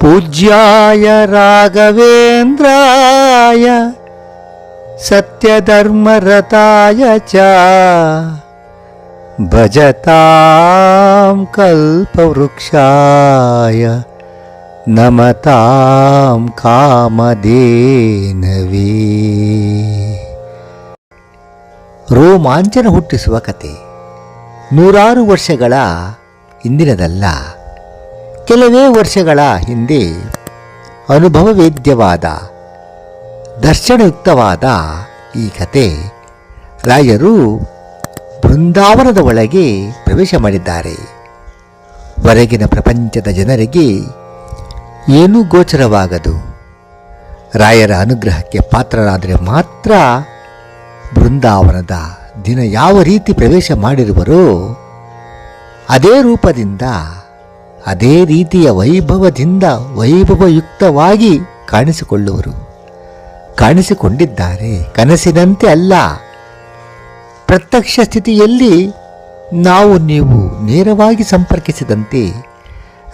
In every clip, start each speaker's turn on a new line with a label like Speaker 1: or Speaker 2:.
Speaker 1: ಪೂಜ್ಯಾಯ ರಾಘವೇಂದ್ರಾಯ ಸತ್ಯಧರ್ಮರತಾಯ ಚ ಭಜತಾಂ ಕಲ್ಪವೃಕ್ಷಾಯ ನಮತಾಂ ಕಾಮಧೇನವೇ. ರೋಮಾಂಚನ ಹುಟ್ಟಿಸುವ ಕತೆ ನೂರಾರು ವರ್ಷಗಳ ಇಂದಿನದಲ್ಲ ಕೆಲವೇ ವರ್ಷಗಳ ಹಿಂದೆ ಅನುಭವವೇದ್ಯವಾದ, ದರ್ಶನಯುಕ್ತವಾದ ಈ ಕತೆ ರಾಯರು ಬೃಂದಾವನದ ಒಳಗೆ ಪ್ರವೇಶ ಮಾಡಿದ್ದಾರೆ. ಹೊರಗಿನ ಪ್ರಪಂಚದ ಜನರಿಗೆ ಏನೂ ಗೋಚರವಾಗದು. ರಾಯರ ಅನುಗ್ರಹಕ್ಕೆ ಪಾತ್ರರಾದರೆ ಮಾತ್ರ ಬೃಂದಾವನದ ದಿನ ಯಾವ ರೀತಿ ಪ್ರವೇಶ ಮಾಡಿರುವರೋ, ಅದೇ ರೂಪದಿಂದ ಅದೇ ರೀತಿಯ ವೈಭವದಿಂದ ವೈಭವಯುಕ್ತವಾಗಿ ಕಾಣಿಸಿಕೊಳ್ಳುವರು. ಕಾಣಿಸಿಕೊಂಡಿದ್ದಾರೆ. ಕನಸಿನಂತೆ ಅಲ್ಲ. ಪ್ರತ್ಯಕ್ಷ ಸ್ಥಿತಿಯಲ್ಲಿ ನಾವು ನೀವು ನೇರವಾಗಿ ಸಂಪರ್ಕಿಸಿದಂತೆ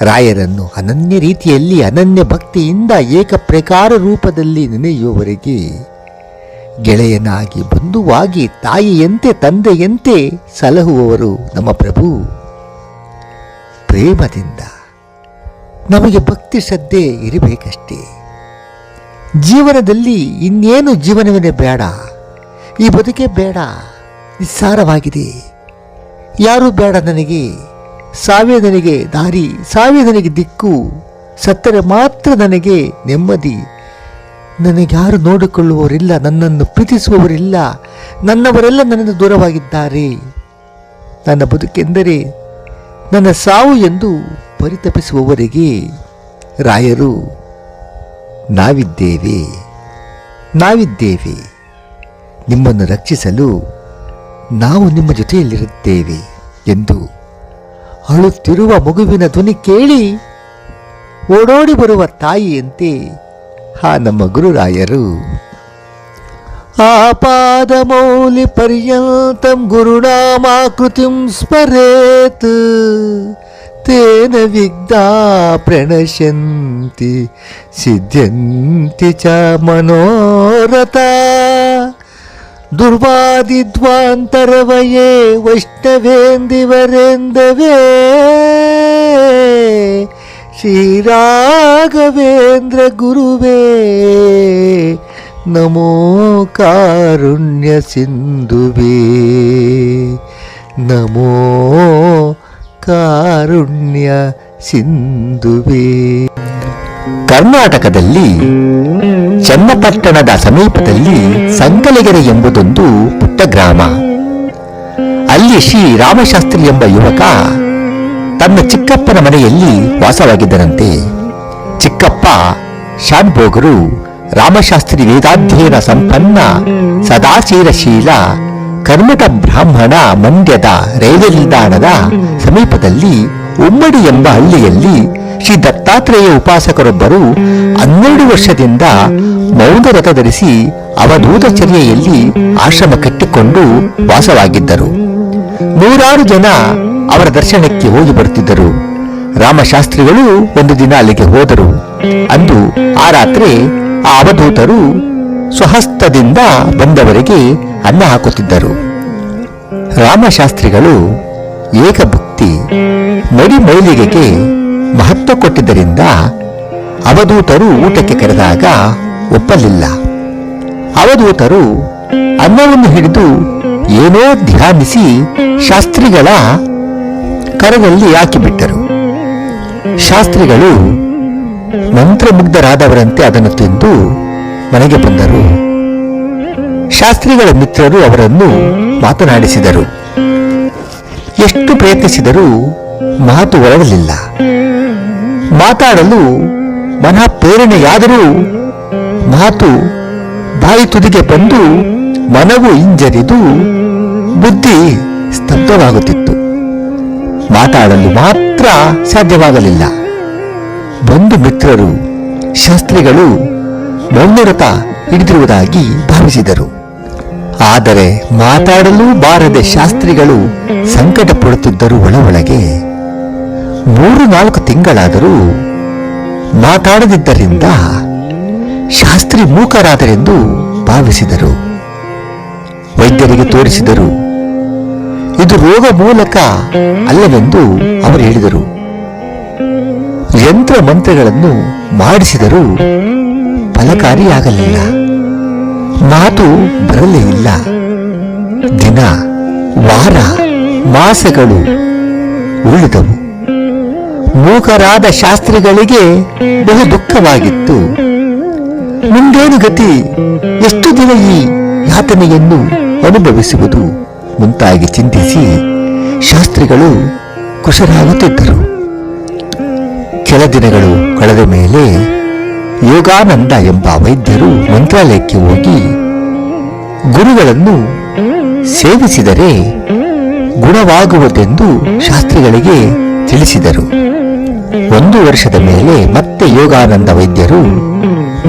Speaker 1: ರಾಯರನ್ನು ಅನನ್ಯ ರೀತಿಯಲ್ಲಿ ಅನನ್ಯ ಭಕ್ತಿಯಿಂದ ಏಕಪ್ರಕಾರ ರೂಪದಲ್ಲಿ ನೆನೆಯುವವರೆಗೆ ಗೆಳೆಯನಾಗಿ ಬಂಧುವಾಗಿ ತಾಯಿಯಂತೆ ತಂದೆಯಂತೆ ಸಲಹುವವರು ನಮ್ಮ ಪ್ರಭು. ಪ್ರೇಮದಿಂದ. ನಮಗೆ ಭಕ್ತಿ ಶ್ರದ್ಧೆ ಇರಬೇಕಷ್ಟೇ. ಜೀವನದಲ್ಲಿ ಇನ್ನೇನು ಜೀವನವೇ ಬೇಡ. ಈ ಬದುಕೆ ಬೇಡ. ನಿಸ್ಸಾರವಾಗಿದೆ. ಯಾರೂ ಬೇಡ ನನಗೆ. ಸಾವೇ ನನಗೆ ದಾರಿ ಸಾವೇ ನನಗೆ ದಿಕ್ಕು. ಸತ್ತರೆ ಮಾತ್ರ ನನಗೆ ನೆಮ್ಮದಿ. ನನಗ್ಯಾರು ನೋಡಿಕೊಳ್ಳುವವರಿಲ್ಲ, ನನ್ನನ್ನು ಪ್ರೀತಿಸುವವರಿಲ್ಲ, ನನ್ನವರೆಲ್ಲ ನನ್ನನ್ನು ದೂರವಾಗಿದ್ದಾರೆ. ನನ್ನ ಬದುಕೆಂದರೆ ನನ್ನ ಸಾವು ಎಂದು ಪರಿತಪಿಸುವವರಿಗೆ ರಾಯರು, ನಾವಿದ್ದೇವೆ ನಾವಿದ್ದೇವೆ. ನಿಮ್ಮನ್ನು ರಕ್ಷಿಸಲು ನಾವು ನಿಮ್ಮ ಜೊತೆಯಲ್ಲಿರುತ್ತೇವೆ ಎಂದು ಅಳುತ್ತಿರುವ ಮಗುವಿನ ಧ್ವನಿ ಕೇಳಿ ಓಡೋಡಿ ಬರುವ ತಾಯಿಯಂತೆ ಆ ನಮ್ಮ ಗುರುರಾಯರು. आपादमौलिपर्यन्तं गुरुणामाकृतिं स्मरेत् तेन विघ्ना प्रणश्यन्ति सिद्ध्यन्ति च मनोरथा दुर्वादिद्वान्तरवये वैष्णवेन्दिवरेन्दवे श्रीराघवेन्द्रगुरुवे ನಮೋ ಕಾರುಣ್ಯ ಸಿಂಧುವೇ. ನಮೋ ಕಾರುಣ್ಯ ಸಿಂಧುವೇ. ಕರ್ನಾಟಕದಲ್ಲಿ ಚನ್ನಪಟ್ಟಣದ ಸಮೀಪದಲ್ಲಿ ಸಂಕಲಗೆರೆ ಎಂಬುದೊಂದು ಪುಟ್ಟ ಗ್ರಾಮ. ಅಲ್ಲಿ ಶ್ರೀ ರಾಮಶಾಸ್ತ್ರಿ ಎಂಬ ಯುವಕ ತನ್ನ ಚಿಕ್ಕಪ್ಪನ ಮನೆಯಲ್ಲಿ ವಾಸವಾಗಿದ್ದರಂತೆ ಚಿಕ್ಕಪ್ಪ ಶಾನ್ಭೋಗರು ರಾಮಶಾಸ್ತ್ರಿ ವೇದಾಧ್ಯಯನ ಸಂಪನ್ನ ಸದಾಶೀಲಶೀಲ ಕರ್ಮಠ ಬ್ರಾಹ್ಮಣ ಮಂಡ್ಯದ ರೈಲ್ವೆ ನಿಲ್ದಾಣದ ಸಮೀಪದಲ್ಲಿ ಉಮ್ಮಡಿ ಎಂಬ ಹಳ್ಳಿಯಲ್ಲಿ ಶ್ರೀ ದತ್ತಾತ್ರೇಯ ಉಪಾಸಕರೊಬ್ಬರು ಹನ್ನೆರಡು ವರ್ಷದಿಂದ ಮೌನರಥ ಧರಿಸಿ ಅವಧೂತಚರ್ಯೆಯಲ್ಲಿ ಆಶ್ರಮ ಕಟ್ಟಿಕೊಂಡು ವಾಸವಾಗಿದ್ದರು. ನೂರಾರು ಜನ ಅವರ ದರ್ಶನಕ್ಕೆ ಹೋಗಿ ಬರುತ್ತಿದ್ದರು. ರಾಮಶಾಸ್ತ್ರಿಗಳು ಒಂದು ದಿನ ಅಲ್ಲಿಗೆ ಹೋದರು. ಅಂದು ಆ ರಾತ್ರಿ ಆ ಅವಧೂತರು ಸ್ವಹಸ್ತದಿಂದ ಬಂದವರಿಗೆ ಅನ್ನ ಹಾಕುತ್ತಿದ್ದರು. ರಾಮಶಾಸ್ತ್ರಿಗಳು ಏಕಭಕ್ತಿ ಮಡಿ ಮೈಲಿಗೆಗೆ ಮಹತ್ವ ಕೊಟ್ಟಿದ್ದರಿಂದ ಅವಧೂತರು ಊಟಕ್ಕೆ ಕರೆದಾಗ ಒಪ್ಪಲಿಲ್ಲ. ಅವಧೂತರು ಅನ್ನವನ್ನು ಹಿಡಿದು ಏನೋ ಧ್ಯಾನಿಸಿ ಶಾಸ್ತ್ರಿಗಳ ಕರದಲ್ಲಿ ಹಾಕಿಬಿಟ್ಟರು. ಶಾಸ್ತ್ರಿಗಳು ಮಂತ್ರಮುಗ್ಧರಾದವರಂತೆ ಅದನ್ನು ತಿಂದು ಮನೆಗೆ ಬಂದರು. ಶಾಸ್ತ್ರಿಗಳ ಮಿತ್ರರು ಅವರನ್ನು ಮಾತನಾಡಿಸಿದರು. ಎಷ್ಟು ಪ್ರಯತ್ನಿಸಿದರೂ ಮಾತು ಒಳಗಲಿಲ್ಲ. ಮಾತಾಡಲು ಮನಃ ಪ್ರೇರಣೆಯಾದರೂ ಮಾತು ಬಾಯಿ ತುದಿಗೆ ಬಂದು ಮನವು ಹಿಂಜರಿದು ಬುದ್ಧಿ ಸ್ತಬ್ಧವಾಗುತ್ತಿತ್ತು. ಮಾತಾಡಲು ಮಾತ್ರ ಸಾಧ್ಯವಾಗಲಿಲ್ಲ. ಬಂಧು ಮಿತ್ರರು, ಶಾಸ್ತ್ರಿಗಳು ಮೌನವ್ರತ ಹಿಡಿದಿರುವುದಾಗಿ ಭಾವಿಸಿದರು. ಆದರೆ ಮಾತಾಡಲೂ ಬಾರದೆ ಶಾಸ್ತ್ರಿಗಳು ಸಂಕಟ ಪಡುತ್ತಿದ್ದರು ಒಳ ಒಳಗೆ ಮೂರು ನಾಲ್ಕು ತಿಂಗಳಾದರೂ ಮಾತಾಡದಿದ್ದರಿಂದ ಶಾಸ್ತ್ರಿ ಮೂಕರಾದರೆಂದು ಭಾವಿಸಿದರು. ವೈದ್ಯರಿಗೆ ತೋರಿಸಿದರು. ಇದು ರೋಗ ಮೂಲಕ ಅಲ್ಲವೆಂದು ಅವರು ಹೇಳಿದರು. ಯಂತ್ರ ಮಂತ್ರಗಳನ್ನು ಮಾಡಿಸಿದರೂ ಫಲಕಾರಿಯಾಗಲಿಲ್ಲ. ಮಾತು ಬರಲೇ ಇಲ್ಲ. ದಿನ, ವಾರ, ಮಾಸಗಳು ಉಳಿದವು. ಮೂಕರಾದ ಶಾಸ್ತ್ರಿಗಳಿಗೆ ಬಹು ದುಃಖವಾಗಿತ್ತು. ಮುಂದೇನು ಗತಿ? ಎಷ್ಟು ದಿನ ಈ ಯಾತನೆಯನ್ನು ಅನುಭವಿಸುವುದು? ಮುಂತಾಗಿ ಚಿಂತಿಸಿ ಶಾಸ್ತ್ರಿಗಳು ಕುಶರಾಗುತ್ತಿದ್ದರು. ಕೆಲ ದಿನಗಳು ಕಳೆದ ಮೇಲೆ ಯೋಗಾನಂದ ಎಂಬ ವೈದ್ಯರು ಮಂತ್ರಾಲಯಕ್ಕೆ ಹೋಗಿ ಗುರುಗಳನ್ನು ಸೇವಿಸಿದರೆ ಗುಣವಾಗುವುದೆಂದು ಶಾಸ್ತ್ರಿಗಳಿಗೆ ತಿಳಿಸಿದರು. ಒಂದು ವರ್ಷದ ಮೇಲೆ ಮತ್ತೆ ಯೋಗಾನಂದ ವೈದ್ಯರು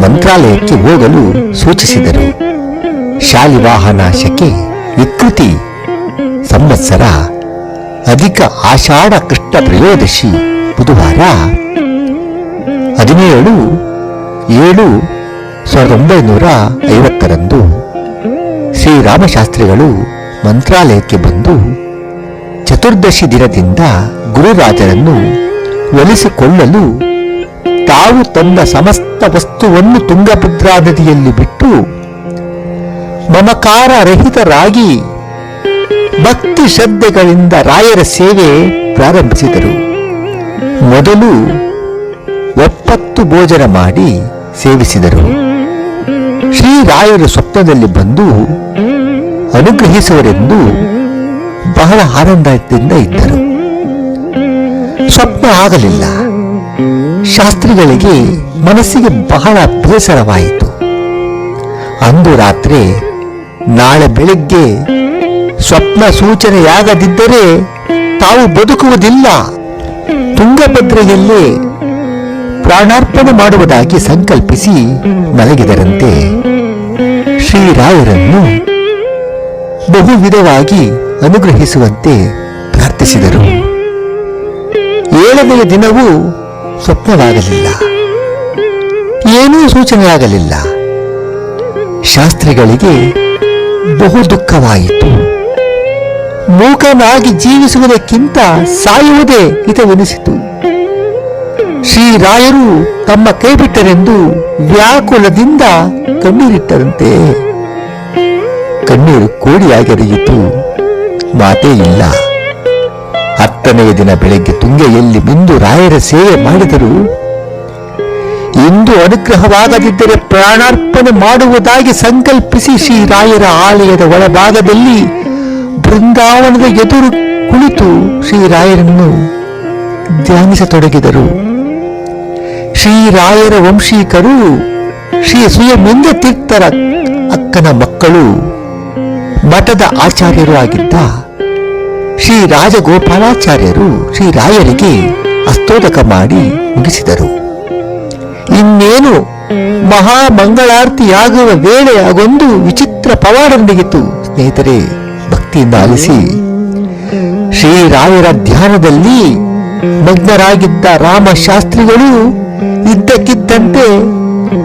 Speaker 1: ಮಂತ್ರಾಲಯಕ್ಕೆ ಹೋಗಲು ಸೂಚಿಸಿದರು. ಶಾಲಿವಾಹನ ಶಕೆ ವಿಕೃತಿ ಸಂವತ್ಸರ ಅಧಿಕ ಆಷಾಢ ಕೃಷ್ಣ ತ್ರಯೋದಶಿ ಬುಧವಾರ ಹದಿನೇಳು, ಏಳು, ಸಾವಿರದ ಒಂಬೈನೂರ ಐವತ್ತರಂದು ಶ್ರೀರಾಮಶಾಸ್ತ್ರಿಗಳು ಮಂತ್ರಾಲಯಕ್ಕೆ ಬಂದು ಚತುರ್ದಶಿ ದಿನದಿಂದ ಗುರುರಾಜರನ್ನು ಒಲಿಸಿಕೊಳ್ಳಲು ತಾವು ತಂದ ಸಮಸ್ತ ವಸ್ತುವನ್ನು ತುಂಗಭದ್ರಾ ನದಿಯಲ್ಲಿ ಬಿಟ್ಟು ಮಮಕಾರ ರಹಿತರಾಗಿ ಭಕ್ತಿ ಶ್ರದ್ಧೆಗಳಿಂದ ರಾಯರ ಸೇವೆ ಪ್ರಾರಂಭಿಸಿದರು. ಮೊದಲು ಒಪ್ಪತ್ತು ಭೋಜನ ಮಾಡಿ ಸೇವಿಸಿದರು. ಶ್ರೀರಾಯರ ಸ್ವಪ್ನದಲ್ಲಿ ಬಂದು ಅನುಗ್ರಹಿಸುವರೆಂದು ಬಹಳ ಆನಂದದಿಂದ ಇದ್ದರು. ಸ್ವಪ್ನ ಆಗಲಿಲ್ಲ. ಶಾಸ್ತ್ರಿಗಳಿಗೆ ಮನಸ್ಸಿಗೆ ಬಹಳ ಬೇಸರವಾಯಿತು. ಅಂದು ರಾತ್ರಿ ನಾಳೆ ಬೆಳಿಗ್ಗೆ ಸ್ವಪ್ನ ಸೂಚನೆಯಾಗದಿದ್ದರೆ ತಾವು ಬದುಕುವುದಿಲ್ಲ. ತುಂಗಭದ್ರೆಯಲ್ಲೇ ಪ್ರಾಣಾರ್ಪಣೆ ಮಾಡುವುದಾಗಿ ಸಂಕಲ್ಪಿಸಿ ಮಲಗಿದರಂತೆ. ಶ್ರೀರಾಯರನ್ನು ಬಹು ವಿಧವಾಗಿ ಅನುಗ್ರಹಿಸುವಂತೆ ಪ್ರಾರ್ಥಿಸಿದರು. ಏಳನೆಯ ದಿನವೂ ಸ್ವಪ್ನವಾಗಲಿಲ್ಲ. ಏನೂ ಸೂಚನೆಯಾಗಲಿಲ್ಲ. ಶಾಸ್ತ್ರಿಗಳಿಗೆ ಬಹು ದುಃಖವಾಯಿತು ಮೂಕನಾಗಿ ಜೀವಿಸುವುದಕ್ಕಿಂತ ಸಾಯುವುದೇ ಹಿತವೆನಿಸಿತು. ಶ್ರೀರಾಯರು ತಮ್ಮ ಕೈಬಿಟ್ಟರೆಂದು ವ್ಯಾಕುಲದಿಂದ ಕಣ್ಣೀರಿಟ್ಟರಂತೆ. ಕಣ್ಣೀರು ಕೋಡಿಯಾಗಿರಿಯಿತು. ಮಾತೇ ಇಲ್ಲ. ಹತ್ತನೆಯ ದಿನ ಬೆಳಗ್ಗೆ ತುಂಗೆಯಲ್ಲಿ ಮಿಂದು ರಾಯರ ಸೇವೆ ಮಾಡಿದರು. ಇಂದು ಅನುಗ್ರಹವಾಗದಿದ್ದರೆ ಪ್ರಾಣಾರ್ಪಣೆ ಮಾಡುವುದಾಗಿ ಸಂಕಲ್ಪಿಸಿ ಶ್ರೀರಾಯರ ಆಲಯದ ಒಳಭಾಗದಲ್ಲಿ ಬೃಂದಾವನದ ಎದುರು ಕುಳಿತು ಶ್ರೀರಾಯರನ್ನು ಧ್ಯಾನಿಸತೊಡಗಿದರು. ಶ್ರೀರಾಯರ ವಂಶೀಕರು ಶ್ರೀ ಸುಯಮಿಂದ ತೀರ್ಥರ ಅಕ್ಕನ ಮಕ್ಕಳು, ಮಠದ ಆಚಾರ್ಯರು ಆಗಿದ್ದ ಶ್ರೀ ರಾಜಗೋಪಾಲಾಚಾರ್ಯರು ಶ್ರೀರಾಯರಿಗೆ ಅಸ್ತೋದಕ ಮಾಡಿ ಮುಗಿಸಿದರು. ಇನ್ನೇನು ಮಹಾಮಂಗಳಾರತಿಯಾಗುವ ವೇಳೆ ಆಗೊಂದು ವಿಚಿತ್ರ ಪವಾಡ ನಡೆಯಿತು ಸ್ನೇಹಿತರೆ. ಭಕ್ತಿಯಿಂದ ಆಲಿಸಿ ಶ್ರೀರಾಯರ ಧ್ಯಾನದಲ್ಲಿ ಮಗ್ನರಾಗಿದ್ದ ರಾಮಶಾಸ್ತ್ರಿಗಳು ಇದ್ದಕ್ಕಿದ್ದಂತೆ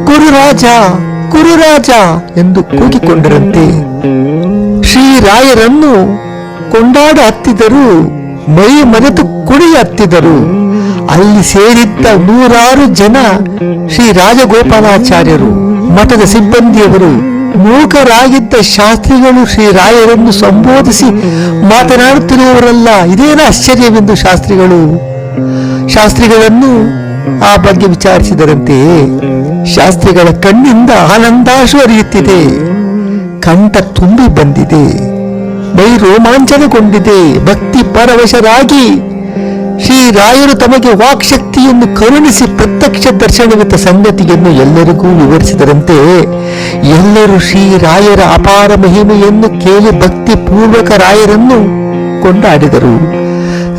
Speaker 1: ಕುರುರಾಜ ಕುರುರಾಜ ಎಂದು ಕೂಗಿಕೊಂಡರಂತೆ. ಶ್ರೀರಾಯರನ್ನು ಕೊಂಡಾಡ ಹತ್ತಿದರು, ಮೈ ಮರೆತು ಕುಡಿ ಹತ್ತಿದರು. ಅಲ್ಲಿ ಸೇರಿದ್ದ ನೂರಾರು ಜನ ಶ್ರೀ ರಾಜಗೋಪಾಲಾಚಾರ್ಯರು, ಮಠದ ಸಿಬ್ಬಂದಿಯವರು ಮೂಕರಾಗಿದ್ದ ಶಾಸ್ತ್ರಿಗಳು ಶ್ರೀರಾಯರನ್ನು ಸಂಬೋಧಿಸಿ ಮಾತನಾಡುತ್ತಿರುವವರಲ್ಲ, ಇದೇನ ಆಶ್ಚರ್ಯವೆಂದು ಶಾಸ್ತ್ರಿಗಳು? ಶಾಸ್ತ್ರಿಗಳನ್ನು ಆ ಬಗ್ಗೆ ವಿಚಾರಿಸಿದರಂತೆ, ಶಾಸ್ತ್ರಿಗಳ ಕಣ್ಣಿಂದ ಆನಂದಾಶು ಅರಿಯುತ್ತಿದೆ ಕಂಠ ತುಂಬಿ ಬಂದಿದೆ ಬೈ ರೋಮಾಂಚನಗೊಂಡಿದೆ ಭಕ್ತಿ ಪರವಶರಾಗಿ ಶ್ರೀರಾಯರು ತಮಗೆ ವಾಕ್ಶಕ್ತಿಯನ್ನು ಕರುಣಿಸಿ ಪ್ರತ್ಯಕ್ಷ ದರ್ಶನವಿದ್ದ ಸಂಗತಿಯನ್ನು ಎಲ್ಲರಿಗೂ ವಿವರಿಸಿದರಂತೆ, ಎಲ್ಲರೂ ಶ್ರೀ ರಾಯರ ಅಪಾರ ಮಹಿಮೆಯನ್ನು ಕೇಳಿ ಭಕ್ತಿ ಪೂರ್ವಕ ರಾಯರನ್ನು ಕೊಂಡಾಡಿದರು.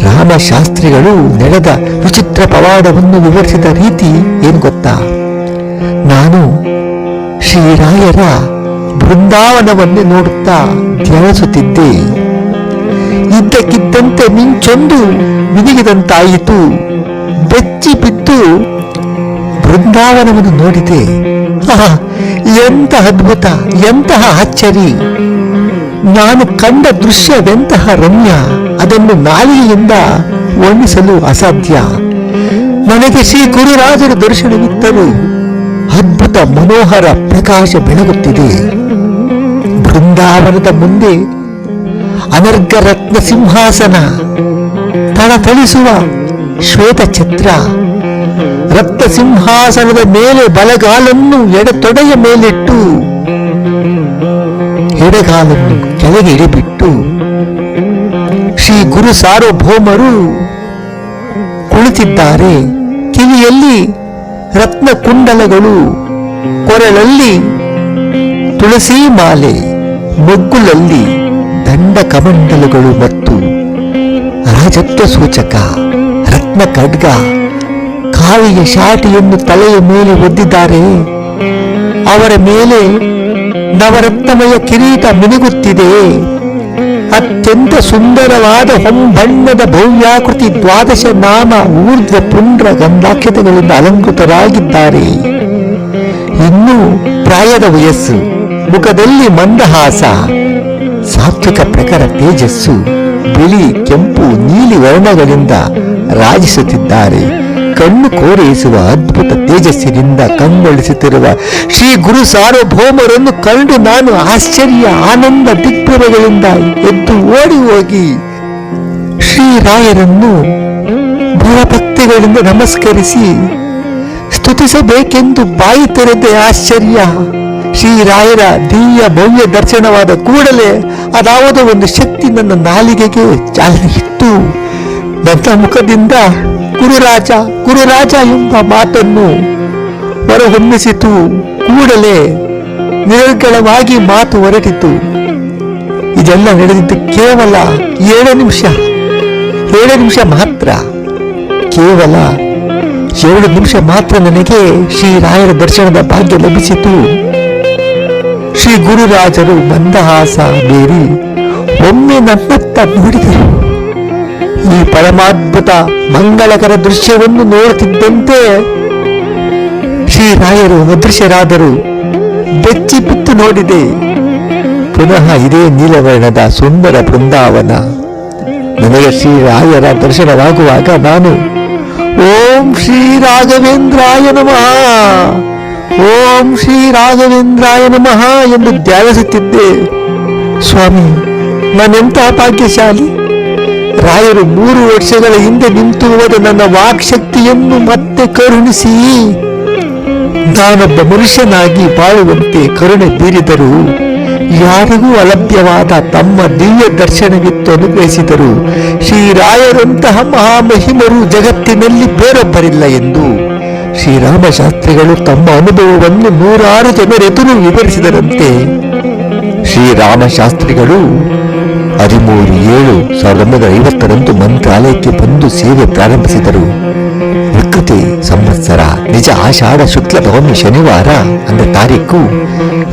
Speaker 1: ರಾಮಶಾಸ್ತ್ರಿಗಳು ನಡೆದ ವಿಚಿತ್ರ ಪವಾಡವನ್ನು ವಿವರಿಸಿದ ರೀತಿ ಏನು ಗೊತ್ತಾ? ನಾನು ಶ್ರೀರಾಯರ ಬೃಂದಾವನವನ್ನೇ ನೋಡುತ್ತಾ ಧ್ಯಾನಿಸುತ್ತಿದ್ದೆ. ಇದ್ದಕ್ಕಿದ್ದಂತೆ ಮಿಂಚೊಂದು ಮಿನಿಗಿದಂತಾಯಿತು. ಬೆಚ್ಚಿ ಬಿದ್ದು ಬೃಂದಾವನವನ್ನು ನೋಡಿದೆ. ಎಂತ ಅದ್ಭುತ, ಎಂತಹ ಅಚ್ಚರಿ ನಾನು ಕಂಡ ದೃಶ್ಯವೆಂತಹ ರಮ್ಯ, ಅದನ್ನು ನಾಲಿಗೆಯಿಂದ ವರ್ಣಿಸಲು ಅಸಾಧ್ಯ. ನನಗೆ ಶ್ರೀ ಗುರುರಾಜರ ದರ್ಶನವಿತ್ತರು ಅದ್ಭುತ ಮನೋಹರ ಪ್ರಕಾಶ ಬೆಳಗುತ್ತಿದೆ. ಬೃಂದಾವನದ ಮುಂದೆ ಅನರ್ಘ ರತ್ನ ಸಿಂಹಾಸನ ಥಳಥಳಿಸುವ ಶ್ವೇತ ಛತ್ರ. ರಕ್ತ ಸಿಂಹಾಸನದ ಮೇಲೆ ಬಲಗಾಲನ್ನು ಎಡತೊಡೆಯ ಮೇಲಿಟ್ಟು, ಎಡಗಾಲನ್ನು ಕೆಳಗೆ ಇಡಿಬಿಟ್ಟು ಶ್ರೀ ಗುರು ಸಾರ್ವಭೌಮರು ಕುಳಿತಿದ್ದಾರೆ. ಕಿವಿಯಲ್ಲಿ ರತ್ನ ಕುಂಡಲಗಳು, ಕೊರಳಲ್ಲಿ ತುಳಸಿ ಮಾಲೆ, ಮುಗ್ಗುಲಲ್ಲಿ ದಂಡ ಕಮಂಡಲಗಳು ಮತ್ತು ರಾಜತ್ವ ಸೂಚಕ ರತ್ನ ಖಡ್ಗ ಕಾವಿಯ ಶಾಟಿಯನ್ನು ತಲೆಯ ಮೇಲೆ ಒದ್ದಿದ್ದಾರೆ. ಅವರ ಮೇಲೆ ನವರತ್ನಮಯ ಕಿರೀಟ ಮಿನುಗುತ್ತಿದೆ. ಅತ್ಯಂತ ಸುಂದರವಾದ ಹೊಂಬಣ್ಣದ ಭವ್ಯಾಕೃತಿ ದ್ವಾದಶ ನಾಮ ಊರ್ಧ್ವ ಪುಂಡ್ರ ಗಂಧಾಕ್ಷತೆಗಳಿಂದ ಅಲಂಕೃತರಾಗಿದ್ದಾರೆ. ಇನ್ನೂ ಪ್ರಾಯದ ವಯಸ್ಸು, ಮುಖದಲ್ಲಿ ಮಂದಹಾಸ ಸಾತ್ವಿಕ ಪ್ರಖರ ತೇಜಸ್ಸು, ಬಿಳಿ, ಕೆಂಪು, ನೀಲಿ ವರ್ಣಗಳಿಂದ ರಾಜಿಸುತ್ತಿದ್ದಾರೆ. ಕಣ್ಣು ಕೋರೈಸುವ ಅದ್ಭುತ ತೇಜಸ್ಸಿನಿಂದ ಕಂಗೊಳಿಸುತ್ತಿರುವ ಶ್ರೀ ಗುರು ಸಾರ್ವಭೌಮರನ್ನು ಕಂಡು ನಾನು ಆಶ್ಚರ್ಯ, ಆನಂದ, ದಿಗ್ಭ್ರಮೆಗಳಿಂದ ಎದ್ದು ಓಡಿ ಹೋಗಿ ಶ್ರೀರಾಯರನ್ನು ಭಕ್ತಿಗಳಿಂದ ನಮಸ್ಕರಿಸಿ ಸ್ತುತಿಸಬೇಕೆಂದು ಬಾಯಿ ತೆರೆದೆ ಆಶ್ಚರ್ಯ. ಶ್ರೀರಾಯರ ದಿವ್ಯ ಭವ್ಯ ದರ್ಶನವಾದ ಕೂಡಲೇ ಅದಾವುದೋ ಒಂದು ಶಕ್ತಿ ನನ್ನ ನಾಲಿಗೆಗೆ ಚಾಲನೆ ಇತ್ತು ನನ್ನ ಮುಖದಿಂದ ಗುರುರಾಜ ಗುರುರಾಜ ಎಂಬ ಮಾತನ್ನು ಹೊರಹೊಮ್ಮಿಸಿತು. ಕೂಡಲೇ ನಿರರ್ಗಳವಾಗಿ ಮಾತು ಹೊರಟಿತು. ಇದೆಲ್ಲ ನಡೆದಿದ್ದು ಕೇವಲ ಏಳು ನಿಮಿಷ ಏಳು ನಿಮಿಷ ಮಾತ್ರ. ಕೇವಲ ಏಳು ನಿಮಿಷ ಮಾತ್ರ ನನಗೆ ಶ್ರೀರಾಯರ ದರ್ಶನದ ಭಾಗ್ಯ ಲಭಿಸಿತು. ಶ್ರೀ ಗುರುರಾಜರು ಮಂದಹಾಸ ಬೇರಿ ಒಮ್ಮೆ ನನ್ನತ್ತ ನೋಡಿದರು. ಈ ಪರಮಾದ್ಭುತ ಮಂಗಳಕರ ದೃಶ್ಯವನ್ನು ನೋಡುತ್ತಿದ್ದಂತೆ ಶ್ರೀರಾಯರು ಅದೃಶ್ಯರಾದರು. ಬೆಚ್ಚಿ ಬಿತ್ತು ನೋಡಿದೆ. ಪುನಃ ಇದೇ ನೀಲವರ್ಣದ ಸುಂದರ ಬೃಂದಾವನ. ನನಗೆ ಶ್ರೀರಾಯರ ದರ್ಶನವಾಗುವಾಗ ನಾನು ಓಂ ಶ್ರೀ ರಾಘವೇಂದ್ರಾಯ ನಮಃ. ಓಂ ಶ್ರೀ ರಾಘವೇಂದ್ರಾಯ ನಮಃ ಎಂದು ಧ್ಯಾನಿಸುತ್ತಿದ್ದೆ. ಸ್ವಾಮಿ ನಾನೆಂಥ ಭಾಗ್ಯಶಾಲಿ? ರಾಯರು ಮೂರು ವರ್ಷಗಳ ಹಿಂದೆ ನಿಂತು ಹೋದ ನನ್ನ ವಾಕ್ಶಕ್ತಿಯನ್ನು ಮತ್ತೆ ಕರುಣಿಸಿ. ನಾನೊಬ್ಬ ಮನುಷ್ಯನಾಗಿ ಬಾಳುವಂತೆ ಕರುಣೆ ಬೀರಿದರು, ಯಾರಿಗೂ ಅಲಭ್ಯವಾದ ತಮ್ಮ ದಿವ್ಯ ದರ್ಶನವಿತ್ತು ಅನುಗ್ರಹಿಸಿದರು ಶ್ರೀರಾಯರಂತಹ ಮಹಾಮಹಿಮರು ಜಗತ್ತಿನಲ್ಲಿ ಬೇರೊಬ್ಬರಿಲ್ಲ ಎಂದು ಶ್ರೀರಾಮ ಶಾಸ್ತ್ರಿಗಳು ತಮ್ಮ ಅನುಭವವನ್ನು ನೂರಾರು ಜನರೆದುರು ವಿವರಿಸಿದರಂತೆ ಶ್ರೀರಾಮ ಶಾಸ್ತ್ರಿಗಳು ಹದಿಮೂರು ಏಳು ಸಾವಿರದ ಒಂಬೈನೂರ ಐವತ್ತರಂದು ಮಂತ್ರಾಲಯಕ್ಕೆ ಬಂದು ಸೇವೆ ಪ್ರಾರಂಭಿಸಿದರು. ವಿಕೃತಿ ಸಂವತ್ಸರ, ನಿಜ ಆಷಾಢ ಶುಕ್ಲ ಪೌರ್ಣಿ ಶನಿವಾರ ಅಂದರೆ ತಾರೀಕು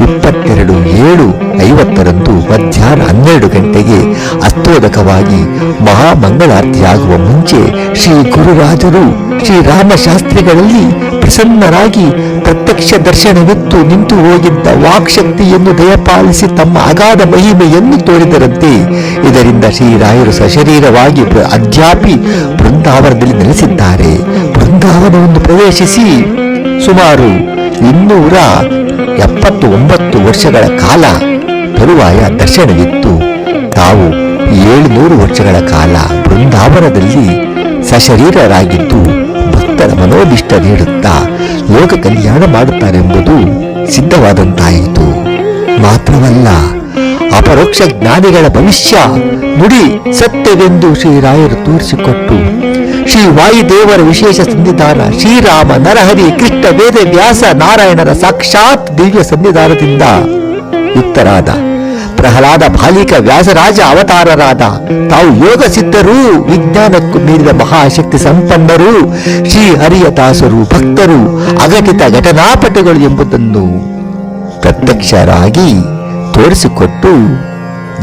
Speaker 1: ಇಪ್ಪತ್ತೆರಡು ಏಳು ಐವತ್ತರಂದು ಮಧ್ಯಾಹ್ನ ಹನ್ನೆರಡು ಗಂಟೆಗೆ ಅಸ್ತೋದಕವಾಗಿ ಮಹಾಮಂಗಳಾರತಿಯಾಗುವ ಮುಂಚೆ ಶ್ರೀ ಗುರುರಾಜರು ಶ್ರೀರಾಮಶಾಸ್ತ್ರಿಗಳಲ್ಲಿ ಪ್ರಸನ್ನರಾಗಿ ಪ್ರತ್ಯಕ್ಷ ದರ್ಶನವಿತ್ತು ನಿಂತು ಹೋಗಿದ್ದ ವಾಕ್ಶಕ್ತಿಯನ್ನು ದಯಪಾಲಿಸಿ ತಮ್ಮ ಅಗಾಧ ಮಹಿಮೆಯನ್ನು ತೋರಿದರಂತೆ. ಇದರಿಂದ ಶ್ರೀರಾಯರು ಸಶರೀರವಾಗಿ ಅಧ್ಯಾಪಿ ಬೃಂದಾವನದಲ್ಲಿ ನೆಲೆಸಿದ್ದಾರೆ. ಬೃಂದಾವನವನ್ನು ಪ್ರವೇಶಿಸಿ ಸುಮಾರು ಇನ್ನೂರ ಎಪ್ಪತ್ತು ಒಂಬತ್ತು ವರ್ಷಗಳ ಕಾಲ ತರುವಾಯ ದರ್ಶನವಿತ್ತು. ತಾವು ಏಳುನೂರು ವರ್ಷಗಳ ಕಾಲ ಬೃಂದಾವನದಲ್ಲಿ ಸಶರೀರರಾಗಿದ್ದು ಭಕ್ತರ ಮನೋದಿಷ್ಟ ನೀಡುತ್ತಾ ಲೋಕ ಕಲ್ಯಾಣ ಮಾಡುತ್ತಾರೆಂಬುದು ಸಿದ್ಧವಾದಂತಾಯಿತು. ಮಾತ್ರವಲ್ಲ ಅಪರೋಕ್ಷ ಜ್ಞಾನಿಗಳ ಭವಿಷ್ಯ ನುಡಿ ಸತ್ಯವೆಂದು ಶ್ರೀರಾಯರು ತೋರಿಸಿಕೊಟ್ಟು. ಶ್ರೀ ವಾಯುದೇವರ ವಿಶೇಷ ಸನ್ನಿಧಾನ, ಶ್ರೀರಾಮ, ನರಹರಿ, ಕೃಷ್ಣ, ವೇದ, ವ್ಯಾಸ, ನಾರಾಯಣರ ಸಾಕ್ಷಾತ್ ದಿವ್ಯ ಸನ್ನಿಧಾನದಿಂದ ಯುಕ್ತರಾದ. ಪ್ರಹ್ಲಾದ ಬಾಲಿಕ ವ್ಯಾಸರಾಜ ಅವತಾರರಾದ. ತಾವು ಯೋಗ ಸಿದ್ಧರೂ, ವಿಜ್ಞಾನಕ್ಕೂ ಮೀರಿದ ಮಹಾಶಕ್ತಿ ಸಂಪನ್ನರು, ಶ್ರೀ ಹರಿಯ ದಾಸರು ಭಕ್ತರು ಅಘಟಿತ ಘಟನಾಪಟುಗಳು ಎಂಬುದನ್ನು ಪ್ರತ್ಯಕ್ಷರಾಗಿ ತೋರಿಸಿಕೊಟ್ಟು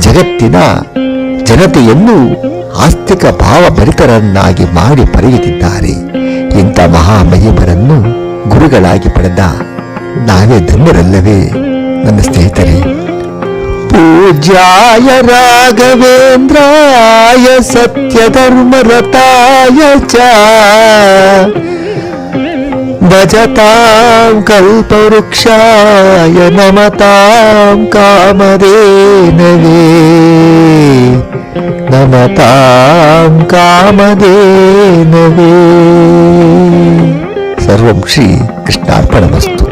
Speaker 1: ಜಗತ್ತಿನ ಜನತೆಯನ್ನು ಆಸ್ತಿಕ ಭಾವಭರಿತರನ್ನಾಗಿ ಮಾಡಿ ಪಡೆಯುತ್ತಿದ್ದಾರೆ. ಇಂಥ ಮಹಾಮಹಿಮರನ್ನು ಗುರುಗಳಾಗಿ ಪಡೆದ ನಾವೇ ಧನ್ಯರಲ್ಲವೇ ನನ್ನ ಸ್ನೇಹಿತರೆ. ಪೂಜ್ಯಾಯ ರಾಘವೇಂದ್ರಾಯ ಸತ್ಯ ಧರ್ಮರತಾಯ ಚ ಭಜತಾಂ ಕಲ್ಪವೃಕ್ಷಾಯ ನಮತಾಂ ಕಾಮಧೇನವೇ ನಮತಾಂ ಕಾಮಧೇನವೇ ಸರ್ವಂ ಶ್ರೀ ಕೃಷ್ಣಾರ್ಪಣಮಸ್ತು